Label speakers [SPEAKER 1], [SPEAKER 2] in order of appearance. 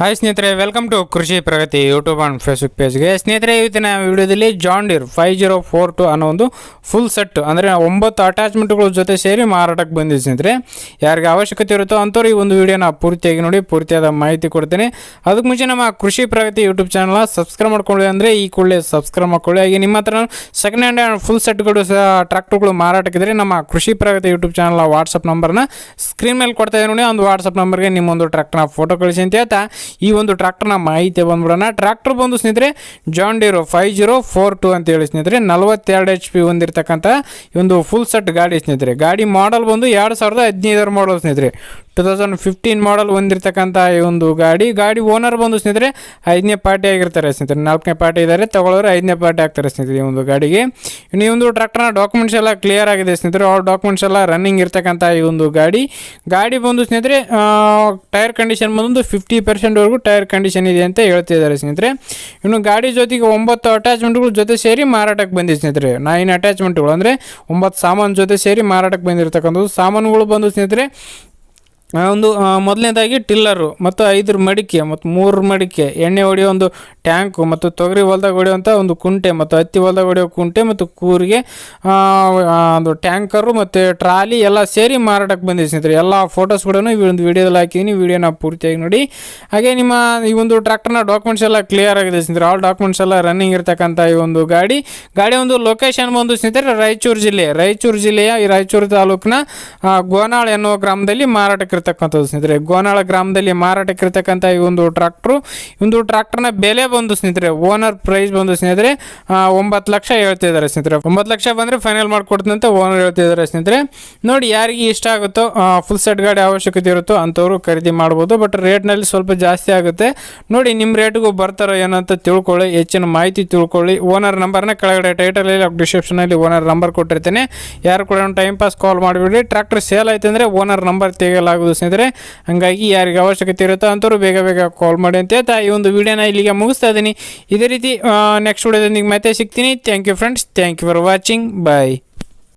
[SPEAKER 1] Hi ಸ್ನೇಹಿತರೆ welcome to Krishi Pragati YouTube and Facebook ಪೇಜ್ಗೆ ಸ್ನೇಹಿತರೆ, ಇವತ್ತಿನ ವಿಡಿಯೋದಲ್ಲಿ John Deere five zero four two ಅನ್ನೋ ಒಂದು ಫುಲ್ ಸೆಟ್ ಅಂದರೆ ಒಂಬತ್ತು ಅಟ್ಯಾಚ್ಮೆಂಟ್ಗಳ ಜೊತೆ ಸೇರಿ ಮಾರಾಟಕ್ಕೆ ಬಂದಿದೆ ಸ್ನೇಹಿತರೆ. ಯಾರಿಗೆ ಅವಶ್ಯಕತೆ ಇರುತ್ತೋ ಅಂಥವ್ರು ಈ ಒಂದು ವಿಡಿಯೋನ ಪೂರ್ತಿಯಾಗಿ ನೋಡಿ, ಪೂರ್ತಿಯಾದ ಮಾಹಿತಿ ಕೊಡ್ತೇನೆ. ಅದಕ್ಕೆ ಮುಂಚೆ ನಮ್ಮ ಕೃಷಿ ಪ್ರಗತಿ ಯೂಟ್ಯೂಬ್ ಚಾನಲ್ನ ಸಬ್ಸ್ಕ್ರೈಬ್ ಮಾಡ್ಕೊಳ್ಳಿ ಅಂದರೆ ಈ ಕೂಡಲೇ ಸಬ್ಸ್ಕ್ರೈಬ್ ಮಾಡ್ಕೊಳ್ಳಿ. ಹಾಗೆ ನಿಮ್ಮ ಹತ್ರ ಸೆಕೆಂಡ್ ಹ್ಯಾಂಡ್ ಆ್ಯಂಡ್ ಫುಲ್ ಸೆಟ್ಗಳು ಸಹ ಟ್ರ್ಯಾಕ್ಟರ್ಗಳು ಮಾರಾಟಕ್ಕಿದ್ರೆ ನಮ್ಮ ಕೃಷಿ ಪ್ರಗತಿ ಯೂಟ್ಯೂಬ್ ಚಾನಲ್ನ ವಾಟ್ಸಪ್ ನಂಬರ್ನ ಸ್ಕ್ರೀನ್ ಮೇಲೆ ಕೊಡ್ತಾ ಇದ್ದೀನಿ ನೋಡಿ, ಒಂದು ವಾಟ್ಸಪ್ ನಂಬರ್ಗೆ ನಿಮ್ಮೊಂದು ಟ್ರ್ಯಾಕ್ಟರ್ನ ಫೋಟೋ ಕಳಿಸಿ ಅಂತ ಹೇಳ್ತಾ. ಈ ಒಂದು ಟ್ರ್ಯಾಕ್ಟರ್ನ ಮಾಹಿತಿ ಬಂದ್ಬಿಡೋಣ. ಟ್ರ್ಯಾಕ್ಟರ್ ಬಂದು ಸ್ನೇಹಿತರೆ John ಡೀರೋ five zero four two ಅಂತ ಹೇಳಿ ಸ್ನೇಹಿತರೆ, ನಲವತ್ತೆರಡು ಎಚ್ ಪಿ ಹೊಂದಿರತಕ್ಕಂಥ ಒಂದು ಫುಲ್ ಸೆಟ್ ಗಾಡಿ ಸ್ನೇಹಿತರೆ. ಗಾಡಿ ಮಾಡಲ್ ಬಂದು ಎರಡು ಸಾವಿರದ ಹದಿನೈದರ ಮಾಡಲ್ ಸ್ನೇಹಿತರೆ. ಟು ತೌಸಂಡ್ ಫಿಫ್ಟೀನ್ ಮಾಡಲ್ ಹೊಂದಿರತಕ್ಕಂಥ ಈ ಒಂದು ಗಾಡಿ. ಗಾಡಿ ಓನರ್ ಬಂದು ಸ್ನೇಹಿತರೆ, ಐದನೇ ಪಾರ್ಟಿ ಆಗಿರ್ತಾರೆ ಸ್ನೇಹಿತರೆ. ನಾಲ್ಕನೇ ಪಾರ್ಟಿ ಇದ್ದಾರೆ ತಗೊಳ್ಳೋರು ಐದನೇ ಪಾರ್ಟಿ ಆಗ್ತಾರೆ ಸ್ನೇಹಿತರೆ ಈ ಒಂದು ಗಾಡಿಗೆ. ಇನ್ನು ಈ ಒಂದು ಟ್ರ್ಯಾಕ್ಟರ್ನ ಡಾಕ್ಯುಮೆಂಟ್ಸ್ ಎಲ್ಲ ಕ್ಲಿಯರ್ ಆಗಿದೆ ಸ್ನೇಹಿತರೆ. ಆ ಡಾಕ್ಯುಮೆಂಟ್ಸ್ ಎಲ್ಲ ರನ್ನಿಂಗ್ ಇರ್ತಕ್ಕಂಥ ಈ ಒಂದು ಗಾಡಿ. ಗಾಡಿ ಬಂದು ಸ್ನೇಹಿತರೆ ಟೈರ್ ಕಂಡೀಷನ್ ಬಂದು ಫಿಫ್ಟಿ ಪರ್ಸೆಂಟ್ವರೆಗೂ ಟೈರ್ ಕಂಡೀಷನ್ ಇದೆ ಅಂತ ಹೇಳ್ತಿದ್ದಾರೆ ಸ್ನೇಹಿತರೆ. ಇನ್ನು ಗಾಡಿ ಜೊತೆಗೆ ಒಂಬತ್ತು ಅಟ್ಯಾಚ್ಮೆಂಟ್ಗಳು ಜೊತೆ ಸೇರಿ ಮಾರಾಟಕ್ಕೆ ಬಂದಿದೆ ಸ್ನೇಹಿತರೆ. ನೈನ್ ಅಟ್ಯಾಚ್ಮೆಂಟ್ಗಳು ಅಂದರೆ ಒಂಬತ್ತು ಸಾಮಾನು ಜೊತೆ ಸೇರಿ ಮಾರಾಟಕ್ಕೆ ಬಂದಿರತಕ್ಕಂಥದ್ದು. ಸಾಮಾನುಗಳು ಬಂದು ಸ್ನೇಹಿತರೆ ಒಂದು ಮೊದಲನೇದಾಗಿ ಟಿಲ್ಲರು, ಮತ್ತು ಐದು ಮಡಿಕೆ, ಮತ್ತು ಮೂರು ಮಡಿಕೆ, ಎಣ್ಣೆ ಹೊಡೆಯೋ ಒಂದು ಟ್ಯಾಂಕು, ಮತ್ತು ತೊಗರಿ ಹೊಲ್ದಾಗ ಹೊಡೆಯುವಂಥ ಒಂದು ಕುಂಟೆ, ಮತ್ತು ಹತ್ತಿ ಹೊಲ್ದಾಗ ಹೊಡೆಯೋ ಕುಂಟೆ, ಮತ್ತು ಕೂರಿಗೆ ಒಂದು ಟ್ಯಾಂಕರು, ಮತ್ತು ಟ್ರಾಲಿ ಎಲ್ಲ ಸೇರಿ ಮಾರಾಟಕ್ಕೆ ಬಂದಿದೆ ಸ್ನೇಹಿತರೆ. ಎಲ್ಲ ಫೋಟೋಸ್ ಕೂಡ ಈ ಒಂದು ವೀಡಿಯೋದಲ್ಲಿ ಹಾಕಿದ್ದೀನಿ. ವಿಡಿಯೋನ ಪೂರ್ತಿಯಾಗಿ ನೋಡಿ. ಹಾಗೆ ನಿಮ್ಮ ಈ ಒಂದು ಟ್ರ್ಯಾಕ್ಟರ್ನ ಡಾಕ್ಯುಮೆಂಟ್ಸ್ ಎಲ್ಲ ಕ್ಲಿಯರ್ ಆಗಿದೆ ಸ್ನೇಹಿತರೆ. ಆಲ್ ಡಾಕ್ಯುಮೆಂಟ್ಸ್ ಎಲ್ಲ ರನ್ನಿಂಗ್ ಇರ್ತಕ್ಕಂಥ ಈ ಒಂದು ಗಾಡಿ. ಗಾಡಿ ಒಂದು ಲೊಕೇಶನ್ ಬಂದು ಸ್ನೇಹಿತರೆ, ರಾಯಚೂರು ಜಿಲ್ಲೆ. ರಾಯಚೂರು ಜಿಲ್ಲೆಯ ಈ ರಾಯಚೂರು ತಾಲೂಕಿನ ಗೋನಾಳ್ ಎನ್ನುವ ಗ್ರಾಮದಲ್ಲಿ ಮಾರಾಟಕ್ಕೆ ಇರ್ತಕ್ಕಂಥದ್ದು, ಸ್ನೇಹಿತರೆ. ಗೋನಾಳ ಗ್ರಾಮದಲ್ಲಿ ಮಾರಾಟಕ್ಕೆ ಇರ್ತಕ್ಕಂಥ ಈ ಒಂದು ಟ್ರಾಕ್ಟ್ರು ಒಂದು ಟ್ರಾಕ್ಟರ್ನ ಬೆಲೆ ಬಂದು, ಸ್ನೇಹಿತರೆ, ಓನರ್ ಪ್ರೈಸ್ ಬಂದು, ಸ್ನೇಹಿತರೆ ಒಂಬತ್ತು ಲಕ್ಷ ಹೇಳ್ತಿದ್ದಾರೆ, ಸ್ನೇಹಿತರೆ. ಒಂಬತ್ತು ಲಕ್ಷ ಬಂದರೆ ಫೈನಲ್ ಮಾಡಿಕೊಡ್ತಂತ ಓನರ್ ಹೇಳ್ತಿದ್ದಾರೆ, ಸ್ನೇಹಿತರೆ. ನೋಡಿ, ಯಾರಿಗೆ ಇಷ್ಟ ಆಗುತ್ತೋ ಫುಲ್ ಸೆಟ್ ಗಾಡಿ ಅವಶ್ಯಕತೆ ಇರುತ್ತೋ ಅಂಥವ್ರು ಖರೀದಿ ಮಾಡ್ಬೋದು ಬಟ್ ರೇಟ್ನಲ್ಲಿ ಸ್ವಲ್ಪ ಜಾಸ್ತಿ ಆಗುತ್ತೆ. ನೋಡಿ ನಿಮ್ಮ ರೇಟ್ಗೂ ಬರ್ತಾರೋ ಏನೋ ಅಂತ ತಿಳ್ಕೊಳ್ಳಿ, ಹೆಚ್ಚಿನ ಮಾಹಿತಿ ತಿಳ್ಕೊಳ್ಳಿ. ಓನರ್ ನಂಬರ್ನ ಕೆಳಗಡೆ ಟೈಟಲಲ್ಲಿ ಡಿಸ್ಕ್ರಿಪ್ಷನಲ್ಲಿ ಓನರ್ ನಂಬರ್ ಕೊಟ್ಟಿರ್ತೇನೆ. ಯಾರು ಕೂಡ ಟೈಮ್ ಪಾಸ್ ಕಾಲ್ ಮಾಡಿಬಿಡಿ. ಟ್ರ್ಯಾಕ್ಟರ್ ಸೇಲ್ ಆಯ್ತು ಅಂದರೆ ಓನರ್ ನಂಬರ್ ತೆಗೆಯಲಾಗುವುದು ಸ್ನೇಹಿತರೆ. ಹಂಗಾಗಿ ಯಾರಿಗೆ ಅವಶ್ಯಕತೆ ಇರುತ್ತೋ ಅಂಥವ್ರು ಬೇಗ ಬೇಗ ಕಾಲ್ ಮಾಡಿ ಅಂತ ಹೇಳ್ತಾ ಈ ಒಂದು ವಿಡಿಯೋನ ಇಲ್ಲಿಗೆ ಮುಗಿಸ್ತಾ ಇದ್ದೀನಿ. ಇದೇ ರೀತಿ ನೆಕ್ಸ್ಟ್ ವಿಡಿಯೋದೊಂದಿಗೆ ಮತ್ತೆ ಸಿಗ್ತೀನಿ. Thank you friends thank you for watching bye